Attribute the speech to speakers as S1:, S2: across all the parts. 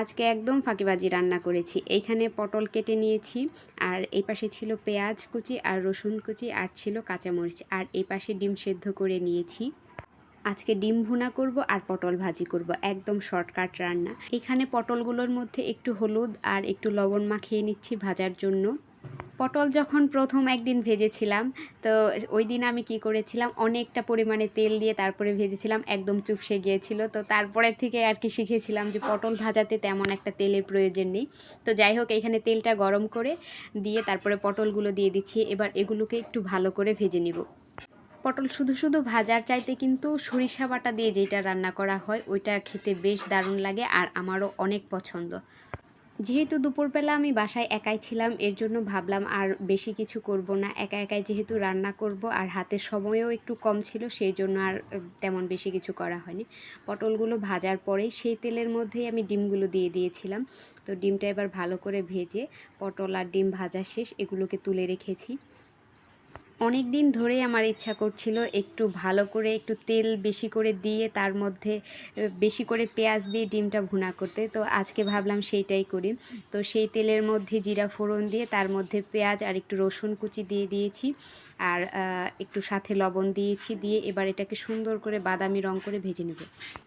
S1: আজকে একদম ফাঁকিবাজি রান্না করেছি। এইখানে পটল কেটে নিয়েছি, আর এই পাশে ছিল পেঁয়াজ কুচি আর রসুন কুচি আর ছিল কাঁচামরিচ, আর এই পাশে ডিম সেদ্ধ করে নিয়েছি। আজকে ডিম ভুনা করব আর পটল ভাজি করব, একদম শর্টকাট রান্না। এখানে পটলগুলোর মধ্যে একটু হলুদ আর একটু লবণ মাখিয়ে নিচ্ছি ভাজার জন্য। পটল যখন প্রথম একদিন ভেজেছিলাম, তো ওই দিন আমি কি করেছিলাম, অনেকটা পরিমাণে তেল দিয়ে তারপরে ভেজেছিলাম, একদম চুপসে গিয়েছিল। তো তারপরের থেকে আর কি শিখেছিলাম যে পটল ভাজাতে তেমন একটা তেলের প্রয়োজন নেই। তো যাই হোক, এখানে তেলটা গরম করে দিয়ে তারপরে পটলগুলো দিয়ে দিচ্ছি। এবার এগুলোকে একটু ভালো করে ভেজে নিব। পটল শুধু শুধু ভাজার চাইতে কিন্তু সরিষা বাটা দিয়ে যেটা রান্না করা হয়, ওইটা খেতে বেশ দারুণ লাগে আর আমারও অনেক পছন্দ। যেহেতু দুপুরবেলা আমি বাসায় একাই ছিলাম, এর জন্য ভাবলাম আর বেশি কিছু করব না। একা একাই যেহেতু রান্না করব আর হাতে সময়ও একটু কম ছিল, সেই জন্য আর তেমন বেশি কিছু করা হয়নি। পটলগুলো ভাজার পরেই সেই তেলের মধ্যেই আমি ডিমগুলো দিয়ে দিয়েছিলাম। তো ডিমটা এবার ভালো করে ভেজে পটল আর ডিম ভাজা শেষ, এগুলোকে তুলে রেখেছি। অনেক দিন ধরে আমার ইচ্ছা করছিল একটু ভালো করে একটু তেল বেশি করে দিয়ে তার মধ্যে বেশি করে পেঁয়াজ দিয়ে ডিমটা ভুনা করতে। তো আজকে ভাবলাম সেইটাই করি। তো সেই তেলের মধ্যে জিরা ফোড়ন দিয়ে তার মধ্যে পেঁয়াজ আর একটু রসুন কুচি দিয়ে দিয়েছি। আর একটু সাথে লবণ দিয়েছি দিয়ে এবার এটাকে সুন্দর করে বাদামি রং করে ভেজে নেব।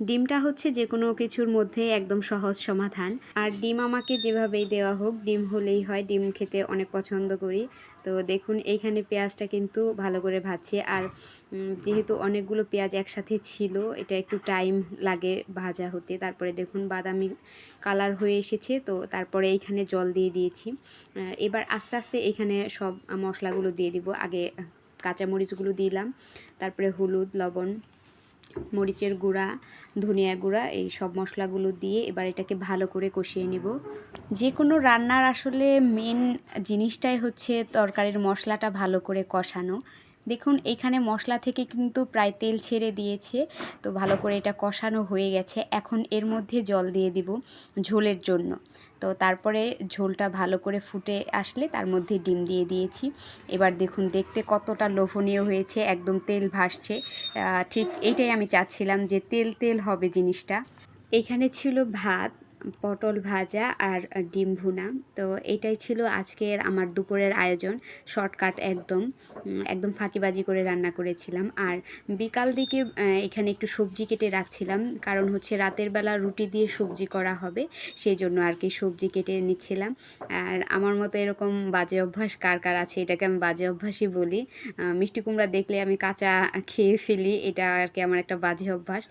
S1: ডিমটা হচ্ছে যে কোনো কিছুর মধ্যে একদম সহজ সমাধান। আর ডিম আমাকে যেভাবেই দেওয়া হোক, ডিম হলেই হয়। ডিম খেতে অনেক পছন্দ করি। তো দেখুন, এইখানে পেঁয়াজটা কিন্তু ভালো করে ভাজছে। আর যেহেতু অনেকগুলো পেঁয়াজ একসাথে ছিল, এটা একটু টাইম লাগে ভাজা হতে। তারপরে দেখুন, বাদামি কালার হয়ে এসেছে, তো তারপরে এইখানে জল দিয়ে দিয়েছি। এবার আস্তে আস্তে এখানে সব মশলাগুলো দিয়ে দিব। আগে কাঁচামরিচগুলো দিলাম, তারপরে হলুদ, লবণ মরিচের গুঁড়া, ধনিয়া গুঁড়া, এই সব মশলাগুলো দিয়ে এবার এটাকে ভালো করে কষিয়ে নেব। যে কোনো রান্নার আসলে মেন জিনিসটাই হচ্ছে তরকারির মশলাটা ভালো করে কষানো। দেখুন, এখানে মশলা থেকে কিন্তু প্রায় তেল ছেড়ে দিয়েছে, তো ভালো করে এটা কষানো হয়ে গেছে। এখন এর মধ্যে জল দিয়ে দিব ঝোলের জন্য। তো তারপরে ঝোলটা ভালো করে ফুটে আসলে তার মধ্যে ডিম দিয়ে দিয়েছি। এবার দেখুন, দেখতে কতটা লোভনীয় হয়েছে, একদম তেল ভাসছে। ঠিক এইটাই আমি চাচ্ছিলাম যে তেল তেল হবে জিনিসটা। এখানে ছিল ভাত পটল ভাজা আর ডিম ভুনা। তো এটাই ছিল আজকের আমার দুপুরের আয়োজন। শর্টকাট একদম একদম ফাঁকিবাজি করে রান্না করেছিলাম। আর বিকাল দিকে এখানে একটু সবজি কেটে রাখছিলাম। কারণ হচ্ছে রাতের বেলা রুটি দিয়ে সবজি করা হবে সেই জন্য আর কি সবজি কেটে নিচ্ছিলাম। আর আমার মতো এরকম বাজে অভ্যাস কার কার আছে, এটাকে আমি বাজে অভ্যাসই বলি। মিষ্টি কুমড়া দেখলে আমি কাঁচা খেয়ে ফেলি, এটা আর কি আমার একটা বাজে অভ্যাস।